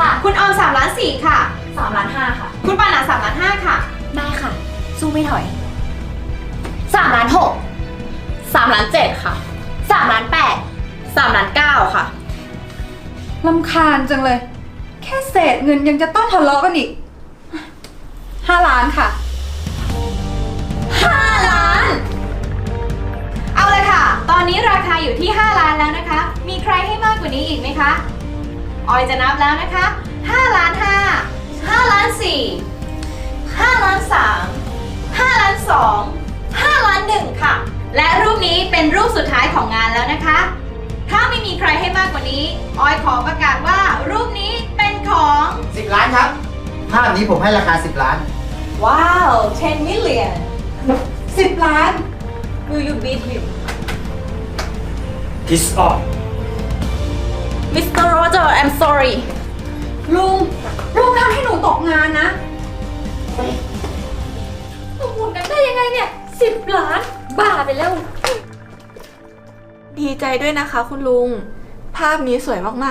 ค่ะคุณออม3ล้าน4ค่ะสามล้านห้าค่ะ คุณปานา3ล้าน5ค่ะ ได้ค่ะ สู้ไม่ถอยสามล้านหกสามล้านเจ็ดค่ะสามล้านแปดสามล้านเก้าค่ะ ลำคาญจังเลย แค่เศษเงินยังจะต้องทะเลาะกันอีกห้าล้านค่ะห้าล้าน เอาเลยค่ะ ตอนนี้ราคาอยู่ที่ 5 ล้านแล้วนะคะ มีใครให้มากกว่านี้อีกไหมคะ ออยจะนับแล้วนะคะ5ล้าน5 5ล้าน4 5ล้าน3 5ล้าน2 5ล้าน1ค่ะ และรูปนี้เป็นรูปสุดท้ายของงานแล้วนะคะ ถ้าไม่มีใครให้มากกว่านี้ ออยขอประกาศว่ารูปนี้เป็นของ 10 ล้านครับ ภาพนี้ผมให้ราคา 10 ล้าน ว้าว 10 million 10 ล้าน Will you beat him Piss off Mr. Roger I'm sorry ลุง ลุงทำให้หนูตกงานนะประมูลกันได้ยังไงเนี่ยสิบล้านบ้าไปแล้ว ดีใจด้วยนะคะคุณลุง ภาพนี้สวยมาก ๆ